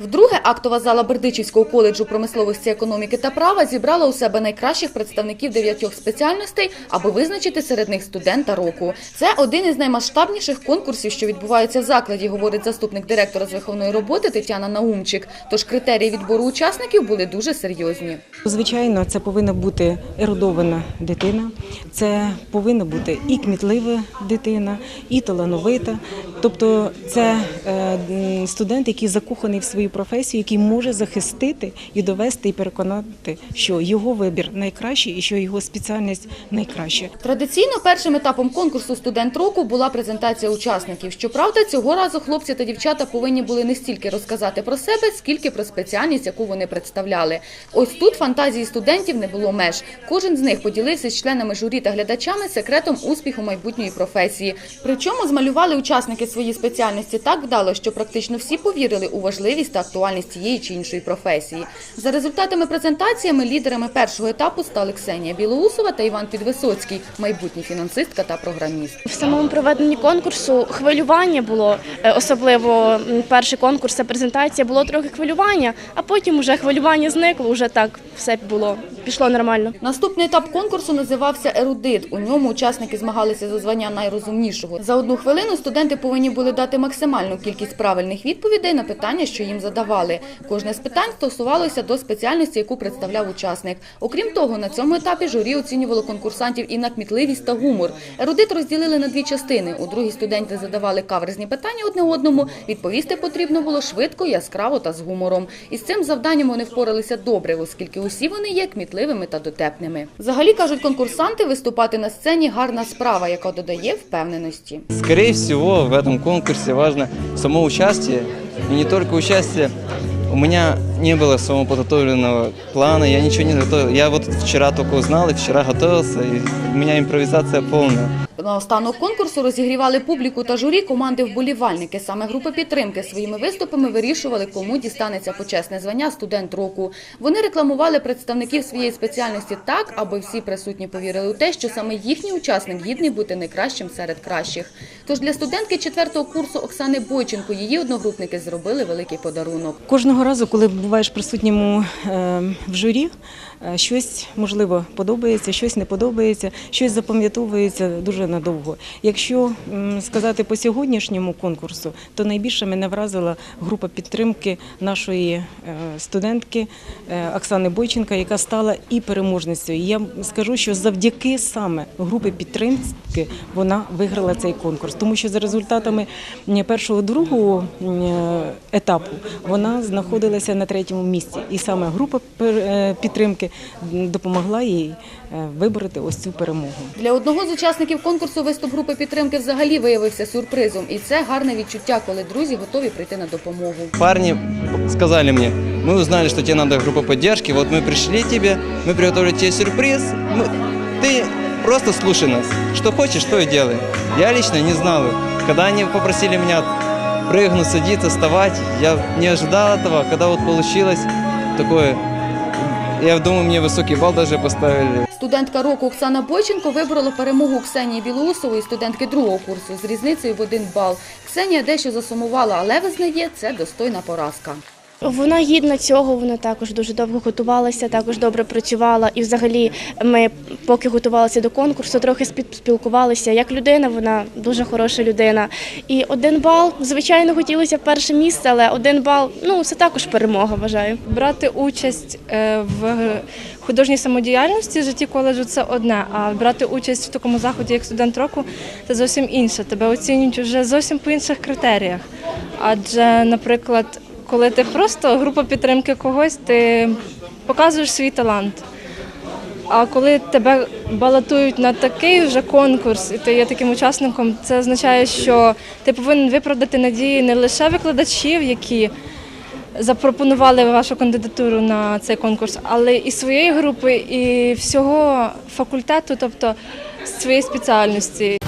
Вдруге актова зала Бердичівського коледжу промисловості, економіки та права зібрала у себе найкращих представників дев'ятьох спеціальностей, аби визначити серед них студента року. Це один із наймасштабніших конкурсів, що відбуваються в закладі, говорить заступник директора з виховної роботи Тетяна Наумчик. Тож критерії відбору учасників були дуже серйозні. Звичайно, це повинна бути ерудована дитина, це повинна бути і кмітлива дитина, і талановита. Тобто це е, студент, який закоханий в свою професію, який може захистити і довести і переконати, що його вибір найкращий і що його спеціальність найкраща. Традиційно першим етапом конкурсу студент року була презентація учасників. Щоправда, цього разу хлопці та дівчата повинні були не стільки розказати про себе, скільки про спеціальність, яку вони представляли. Ось тут фантазії студентів не було меж. Кожен з них поділився з членами журі та глядачами секретом успіху майбутньої професії. Причому змалювали учасники свої спеціальності так вдало, що практично всі повірили у важливість та актуальність цієї чи іншої професії. За результатами презентаціями лідерами першого етапу стали Ксенія Білоусова та Іван Підвисоцький, майбутній фінансистка та програміст. В самому проведенні конкурсу хвилювання було, е, особливо перший конкурс, це презентація, було трохи хвилювання, а потім вже хвилювання зникло, вже так все було, пішло нормально. Наступний етап конкурсу називався Ерудит. У ньому учасники змагалися за звання найрозумнішого. За одну хвилину студенти повинні були дати максимальну кількість правильних відповідей на питання, що їм задавали. Кожне з питань стосувалося до спеціальності, яку представляв учасник. Окрім того, на цьому етапі журі оцінювало конкурсантів і на кмітливість та гумор. Ерудит розділили на дві частини. У другій студенти задавали каверзні питання одне одному. Відповісти потрібно було швидко, яскраво та з гумором. І з цим завданням вони впоралися добре, оскільки усі вони є кмітливими та дотепними. Взагалі кажуть конкурсанти, виступати на сцені гарна справа, яка додає впевненості. Скорее всего, в этом конкурсе важно само участие, и не только участие. У меня не было самого подготовленного плана, я ничего не готовил. Я вот вчера только узнал и вчера готовился, и у меня импровизация полная. На останок конкурсу розігрівали публіку та журі команди вболівальники. Саме групи підтримки своїми виступами вирішували, кому дістанеться почесне звання студент року. Вони рекламували представників своєї спеціальності так, аби всі присутні повірили у те, що саме їхній учасник гідний бути найкращим серед кращих. Тож для студентки четвертого курсу Оксани Бойченко її одногрупники зробили великий подарунок. Кожного разу, коли буваєш присутнім е, в журі, е, щось можливо подобається, щось не подобається, щось запам'ятовується дуже надовго. Якщо сказати по сьогоднішньому конкурсу, то найбільше мене вразила група підтримки нашої е, студентки Оксани Бойченка, яка стала і переможницею. Я скажу, що завдяки саме групи підтримки вона виграла цей конкурс, тому що за результатами першого другого етапу вона знаходилася на третьому місці, і саме група пер- е, підтримки м, допомогла їй е, вибороти ось цю перемогу. Для одного з учасників конкурсу виступ групи підтримки взагалі виявився сюрпризом, і це гарне відчуття, коли друзі готові прийти на допомогу. Парни сказали мне, мы узнали, что тебе надо группа поддержки, вот мы пришли тебе, мы приготовили тебе сюрприз, мы- ты просто слушай нас, что хочешь, то и делай. Я лично не знал, когда они попросили меня прыгнуть, садиться, вставать, я не ожидал этого, когда вот получилось такое, я думаю, мне высокий балл даже поставили. Студентка року Оксана Бойченко виборола перемогу Ксенії Білоусової, студентки другого курсу, з різницею в один бал. Ксенія дещо засумувала, але визнає, це достойна поразка. Вона гідна цього, вона також дуже довго готувалася, також добре працювала. І взагалі ми, поки готувалися до конкурсу, трохи спі- спілкувалися. Як людина, вона дуже хороша людина. І один бал, звичайно, хотілося в перше місце, але один бал ну це також перемога, вважаю. Брати участь е, в художній самодіяльності житті коледжу це одне, а брати участь в такому заході, як студент року, це зовсім інше. Тебе оцінюють вже зовсім по інших критеріях. Адже, наприклад, коли ти просто група підтримки когось, ти показуєш свій талант. А коли тебе балотують на такий вже конкурс, і ти є таким учасником, це означає, що ти повинен виправдати надії не лише викладачів, які запропонували вашу кандидатуру на цей конкурс, але і своєї групи, і всього факультету, тобто своєї спеціальності.